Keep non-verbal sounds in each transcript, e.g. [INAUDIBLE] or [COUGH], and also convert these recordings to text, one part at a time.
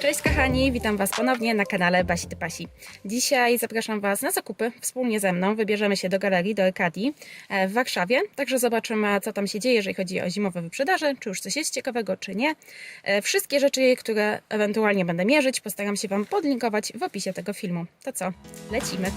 Cześć kochani, witam Was ponownie na kanale Basi Ty Pasi. Dzisiaj zapraszam Was na zakupy wspólnie ze mną. Wybierzemy się do galerii, do Arkadii e, w Warszawie. Także zobaczymy, co tam się dzieje, jeżeli chodzi o zimowe wyprzedaże, czy już coś jest ciekawego, czy nie. E, Wszystkie rzeczy, które ewentualnie będę mierzyć, postaram się Wam podlinkować w opisie tego filmu. To co? Lecimy!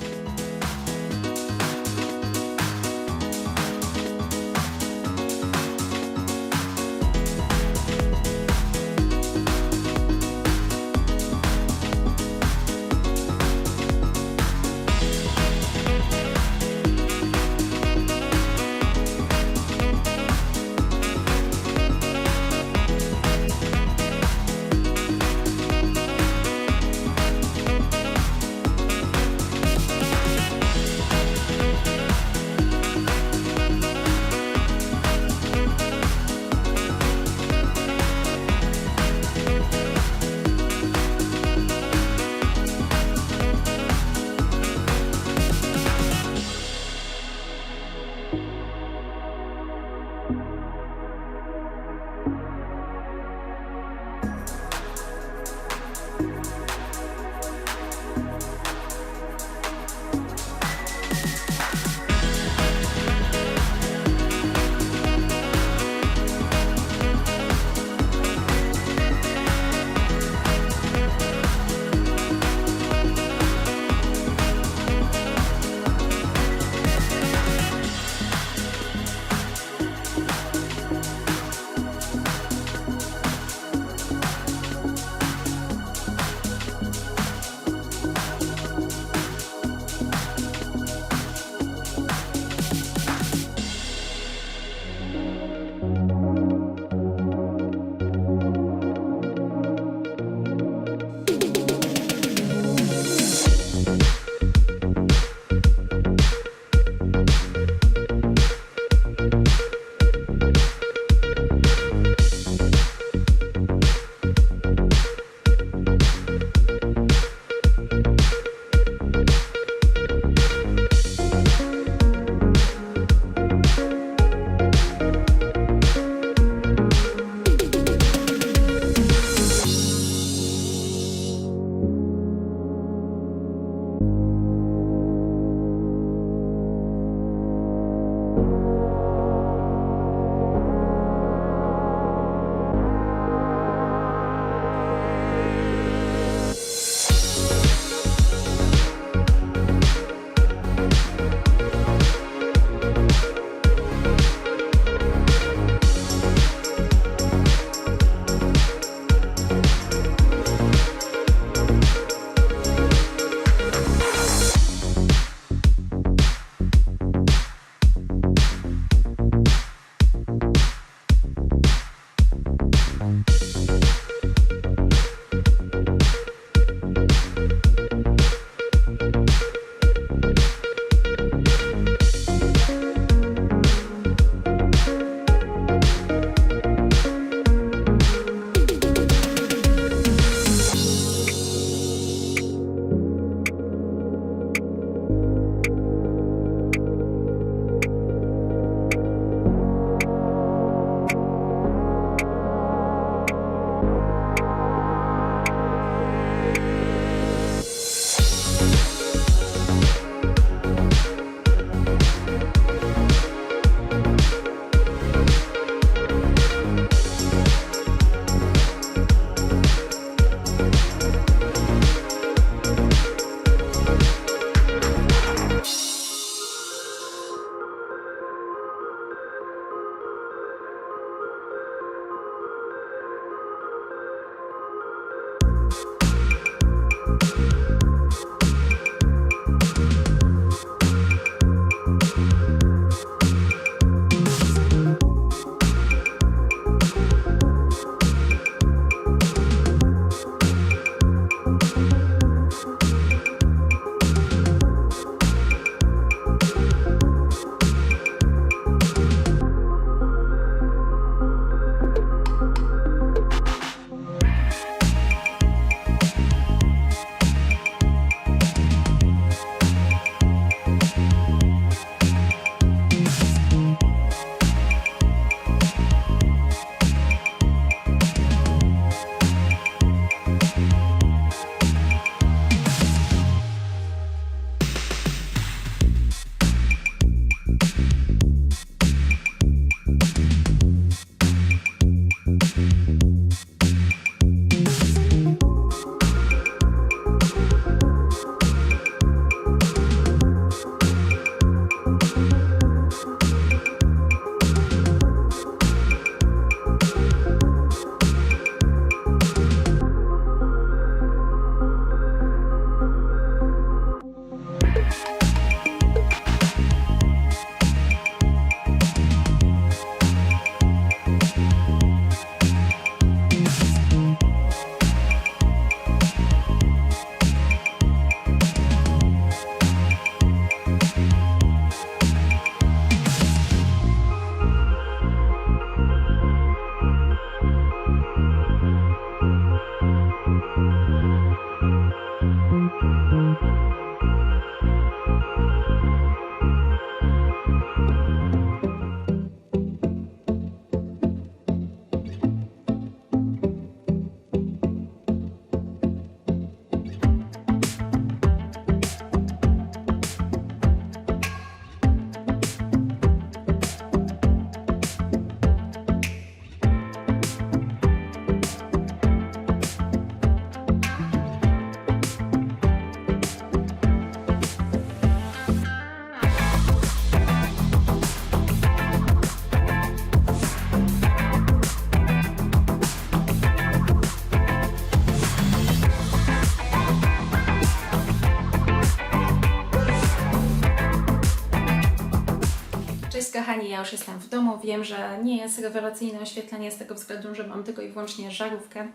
Ja już jestem w domu. Wiem, że nie jest rewelacyjne oświetlenie z tego względu, że mam tylko i wyłącznie żarówkę.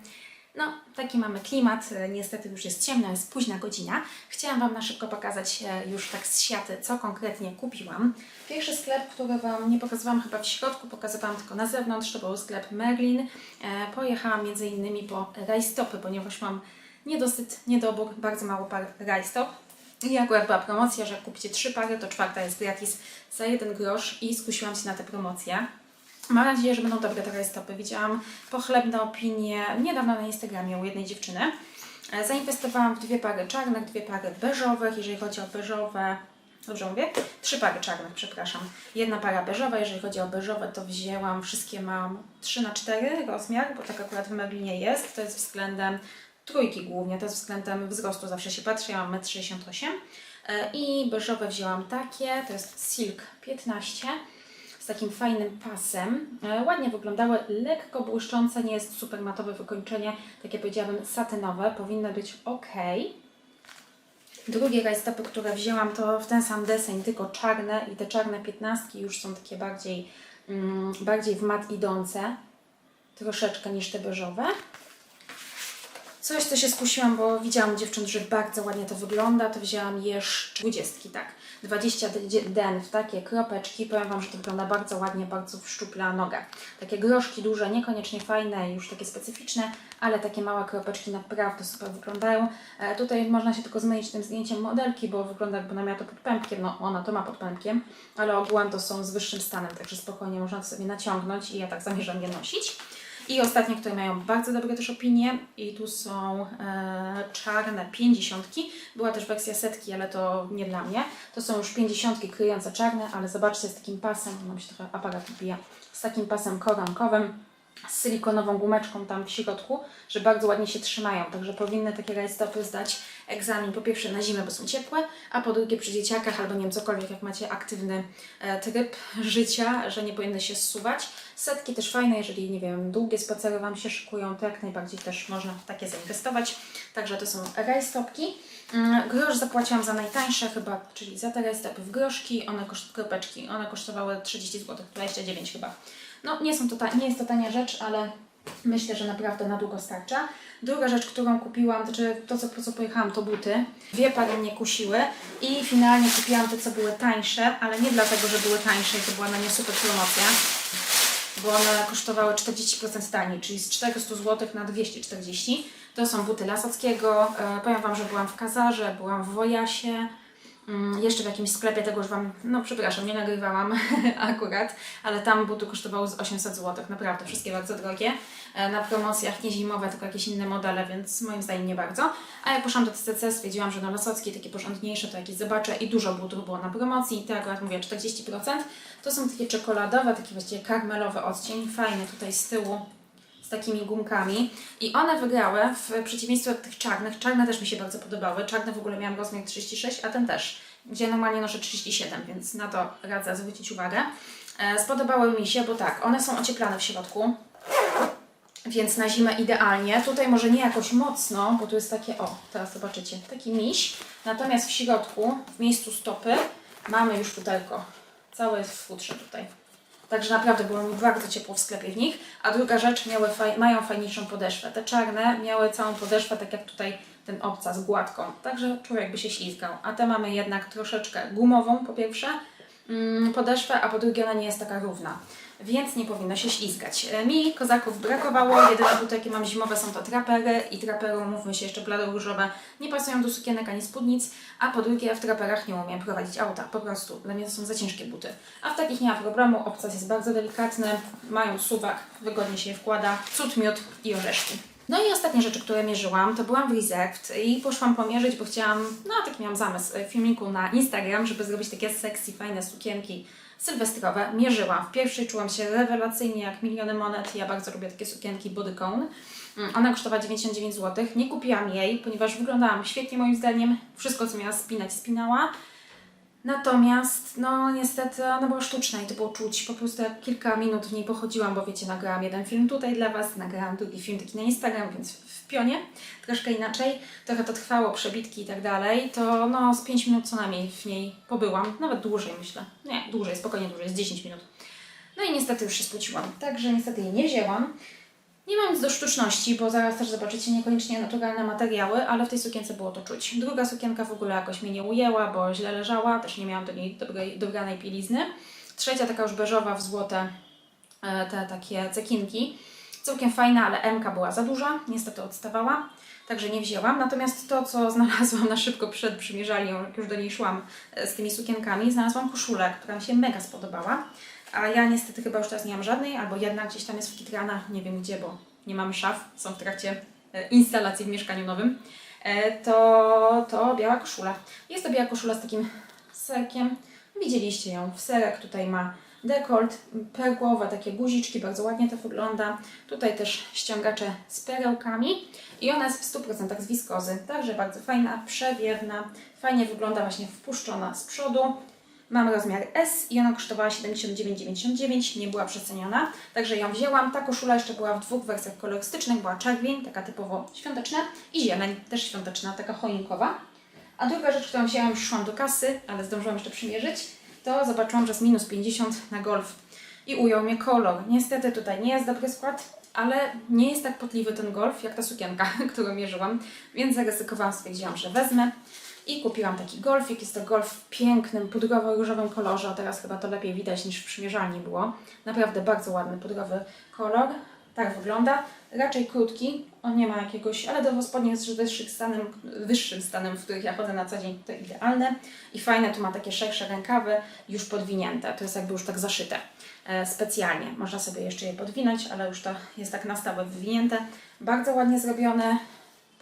No, taki mamy klimat. E, Niestety już jest ciemno, jest późna godzina. Chciałam Wam na szybko pokazać e, już tak z siaty, co konkretnie kupiłam. Pierwszy sklep, który Wam nie pokazywałam chyba w środku, pokazywałam tylko na zewnątrz, to był sklep Merlin. E, Pojechałam między innymi po rajstopy, ponieważ mam niedosyt, niedobór, bardzo mało par rajstop. I akurat była promocja, że jak kupicie trzy pary, to czwarta jest gratis za jeden grosz i skusiłam się na tę promocję. Mam nadzieję, że będą dobre te rajstopy. Widziałam pochlebne opinie niedawno na Instagramie u jednej dziewczyny. E, Zainwestowałam w dwie pary czarnych, dwie pary beżowych. Jeżeli chodzi o beżowe, dobrze mówię? Trzy pary czarnych, przepraszam. Jedna para beżowa, jeżeli chodzi o beżowe, to wzięłam, wszystkie mam 3 na 4 rozmiar, bo tak akurat w Merlinie jest. To jest względem trójki głównie, to jest względem wzrostu, zawsze się patrzę, ja mam 1,68 m. E, I beżowe wzięłam takie, to jest Silk 15 z takim fajnym pasem. E, Ładnie wyglądały, lekko błyszczące, nie jest super matowe wykończenie, takie powiedziałabym satynowe, powinny być ok. Drugie rajstopy, które wzięłam, to w ten sam deseń, tylko czarne i te czarne piętnastki już są takie bardziej, mm, bardziej w mat idące, troszeczkę niż te beżowe. Coś, co się skusiłam, bo widziałam u dziewcząt, że bardzo ładnie to wygląda, to wzięłam jeszcze 20, tak. 20 d- den w takie kropeczki. Powiem Wam, że to wygląda bardzo ładnie, bardzo wszczupla noga. Takie groszki duże, niekoniecznie fajne, już takie specyficzne, ale takie małe kropeczki naprawdę super wyglądają. E, tutaj można się tylko zmylić tym zdjęciem modelki, bo wygląda jakby ona miała to pod pępkiem. No, ona to ma pod pępkiem, ale ogółem to są z wyższym stanem, także spokojnie można sobie naciągnąć i ja tak zamierzam je nosić. I ostatnie, które mają bardzo dobre też opinie i tu są e, czarne 50. Była też wersja setki, ale to nie dla mnie. To są już 50 kryjące czarne, ale zobaczcie z takim pasem, mam się trochę aparat wbija, z takim pasem koronkowym, z silikonową gumeczką tam w środku, że bardzo ładnie się trzymają. Także powinny takie rajstopy zdać egzamin po pierwsze na zimę, bo są ciepłe, a po drugie przy dzieciakach albo nie wiem, cokolwiek, jak macie aktywny e, tryb życia, że nie powinny się zsuwać. Setki też fajne, jeżeli nie wiem, długie spacery Wam się szykują, to jak najbardziej też można w takie zainwestować. Także to są rajstopki. Mm, Grosz zapłaciłam za najtańsze chyba, czyli za te rajstopy w groszki, one koszt, kropeczki, one kosztowały 30 zł, 29 chyba. No nie, są to ta, nie jest to tania rzecz, ale myślę, że naprawdę na długo starcza. Druga rzecz, którą kupiłam, to, to co, po co pojechałam, to buty. Dwie pary mnie kusiły i finalnie kupiłam te, co były tańsze, ale nie dlatego, że były tańsze i to była na nie super promocja, bo one kosztowały 40% taniej, czyli z 400 zł na 240. To są buty Lasockiego. E, powiem Wam, że byłam w Kazarze, byłam w Wojasie, Jeszcze w jakimś sklepie tego już Wam, no przepraszam, nie nagrywałam [LAUGHS] akurat, ale tam buty kosztowały z 800 zł, naprawdę wszystkie bardzo drogie. E, Na promocjach nie zimowe, tylko jakieś inne modele, więc moim zdaniem nie bardzo. A jak poszłam do TCC, stwierdziłam, że na Lasocki takie porządniejsze to jakieś zobaczę i dużo butów było na promocji. Te akurat mówię 40%. To są takie czekoladowe, takie właściwie karmelowe odcień, fajne tutaj z tyłu takimi gumkami i one wygrały w przeciwieństwie od tych czarnych. Czarne też mi się bardzo podobały. Czarne w ogóle miałam rozmiar 36, a ten też, gdzie normalnie noszę 37, więc na to radzę zwrócić uwagę. E, spodobały mi się, bo tak, one są ocieplane w środku, więc na zimę idealnie. Tutaj może nie jakoś mocno, bo tu jest takie, o, teraz zobaczycie, taki miś. Natomiast w środku, w miejscu stopy, mamy już pudełko. Całe jest w futrze tutaj. Także naprawdę było mi bardzo ciepło w sklepie w nich. A druga rzecz, miały faj, mają fajniejszą podeszwę. Te czarne miały całą podeszwę, tak jak tutaj ten obcas, gładką. Także człowiek by się ślizgał. A te mamy jednak troszeczkę gumową po pierwsze mm, podeszwę, a po drugie ona nie jest taka równa. Więc nie powinno się ślizgać. E, Mi kozaków brakowało. Jedyne buty, jakie mam zimowe są to trapery i trapery, mówmy się, jeszcze blado-różowe, nie pasują do sukienek ani spódnic, a po drugie w traperach nie umiem prowadzić auta, po prostu. Dla mnie to są za ciężkie buty. A w takich nie ma problemu, obcas jest bardzo delikatny, mają suwak, wygodnie się je wkłada, cud, miód i orzeszki. No i ostatnie rzeczy, które mierzyłam, to byłam w Reserved i poszłam pomierzyć, bo chciałam, no taki miałam zamysł e, filmiku na Instagram, żeby zrobić takie sexy, fajne sukienki sylwestrowe. Mierzyłam. W pierwszej czułam się rewelacyjnie jak miliony monet. Ja bardzo lubię takie sukienki bodycone. Mm, Ona kosztowała 99 zł. Nie kupiłam jej, ponieważ wyglądałam świetnie moim zdaniem. Wszystko, co miała spinać, spinała. Natomiast, no niestety, ona była sztuczna i to było czuć. Po prostu jak kilka minut w niej pochodziłam, bo wiecie, nagrałam jeden film tutaj dla Was, nagrałam drugi film taki na Instagram, więc w pionie, troszkę inaczej. Trochę to trwało, przebitki i tak dalej. To no z 5 minut co najmniej w niej pobyłam, nawet dłużej myślę. Nie, dłużej, spokojnie dłużej, z 10 minut. No i niestety już się spociłam, także niestety jej nie wzięłam. Nie mam nic do sztuczności, bo zaraz też zobaczycie niekoniecznie naturalne materiały, ale w tej sukience było to czuć. Druga sukienka w ogóle jakoś mnie nie ujęła, bo źle leżała, też nie miałam do niej dobrej, dobranej bielizny. Trzecia taka już beżowa w złote, e, te takie cekinki. Całkiem fajna, ale MK była za duża, niestety odstawała, także nie wzięłam. Natomiast to, co [LAUGHS] znalazłam na szybko przed przymierzalnią, jak już do niej szłam e, z tymi sukienkami, znalazłam koszulę, która mi się mega spodobała. A ja niestety chyba już teraz nie mam żadnej, albo jedna gdzieś tam jest w kitranach, nie wiem gdzie, bo nie mamy szaf, są w trakcie e, instalacji w mieszkaniu nowym. E, To, to biała koszula. Jest to biała koszula z takim serkiem. Widzieliście ją w serek, tutaj ma dekolt, perłowe takie guziczki, bardzo ładnie to wygląda. Tutaj też ściągacze z perełkami i ona jest w 100% z wiskozy, także bardzo fajna, przewiewna, fajnie wygląda właśnie wpuszczona z przodu. Mam rozmiar S i ona kosztowała 79,99, nie była przeceniona, także ją wzięłam. Ta koszula jeszcze była w dwóch wersjach kolorystycznych, była czerwień, taka typowo świąteczna i zieleń, też świąteczna, taka choinkowa. A druga rzecz, którą wzięłam, już szłam do kasy, ale zdążyłam jeszcze przymierzyć, to zobaczyłam, że jest minus 50 na golf i ujął mnie kolor. Niestety tutaj nie jest dobry skład, ale nie jest tak potliwy ten golf, jak ta sukienka, [LAUGHS] którą mierzyłam, więc zaryzykowałam, stwierdziłam, że wezmę. I kupiłam taki golfik. Jest to golf w pięknym, pudrowo-różowym kolorze. A teraz chyba to lepiej widać niż w przymierzalni było. Naprawdę bardzo ładny, pudrowy kolor. Tak wygląda. Raczej krótki. On nie ma jakiegoś, ale do spodni z wyższym stanem, wyższym stanem, w których ja chodzę na co dzień, to idealne. I fajne, tu ma takie szersze rękawy, już podwinięte. To jest jakby już tak zaszyte e, specjalnie. Można sobie jeszcze je podwinąć, ale już to jest tak na stałe wywinięte. Bardzo ładnie zrobione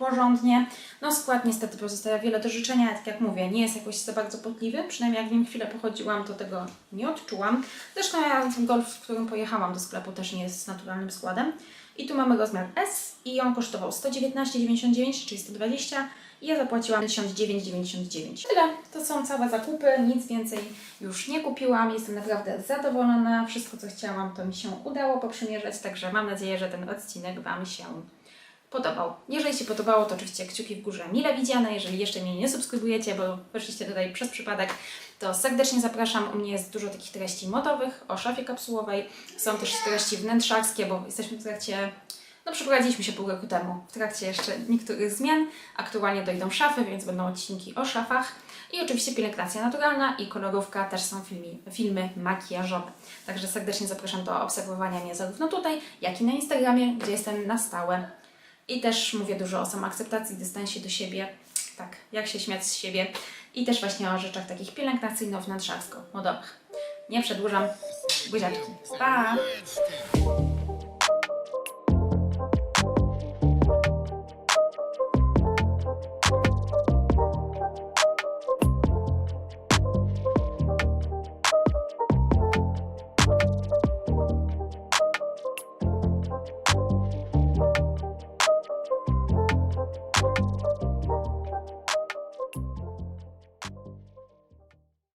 porządnie. No skład niestety pozostawia wiele do życzenia, tak jak mówię, nie jest jakoś za bardzo potliwy, przynajmniej jak w nim chwilę pochodziłam, to tego nie odczułam. Zresztą ja ten golf, w którym pojechałam do sklepu też nie jest z naturalnym składem. I tu mamy rozmiar S i on kosztował 119,99, czyli 120 i ja zapłaciłam 59,99. Tyle, to są całe zakupy, nic więcej już nie kupiłam, jestem naprawdę zadowolona, wszystko co chciałam to mi się udało poprzymierzać, także mam nadzieję, że ten odcinek Wam się podobał. Jeżeli się podobało, to oczywiście kciuki w górze mile widziane. Jeżeli jeszcze mnie nie subskrybujecie, bo weszliście tutaj przez przypadek, to serdecznie zapraszam. U mnie jest dużo takich treści modowych o szafie kapsułowej. Są też treści wnętrzarskie, bo jesteśmy w trakcie, no przeprowadziliśmy się pół roku temu, w trakcie jeszcze niektórych zmian. Aktualnie dojdą szafy, więc będą odcinki o szafach. I oczywiście pielęgnacja naturalna i kolorówka, też są filmy, filmy makijażowe. Także serdecznie zapraszam do obserwowania mnie zarówno tutaj, jak i na Instagramie, gdzie jestem na stałe. I też mówię dużo o samoakceptacji, dystansie do siebie, tak, jak się śmiać z siebie i też właśnie o rzeczach takich pielęgnacyjno-wnętrzarsko-modowych. Nie przedłużam. Buziaczki. Pa!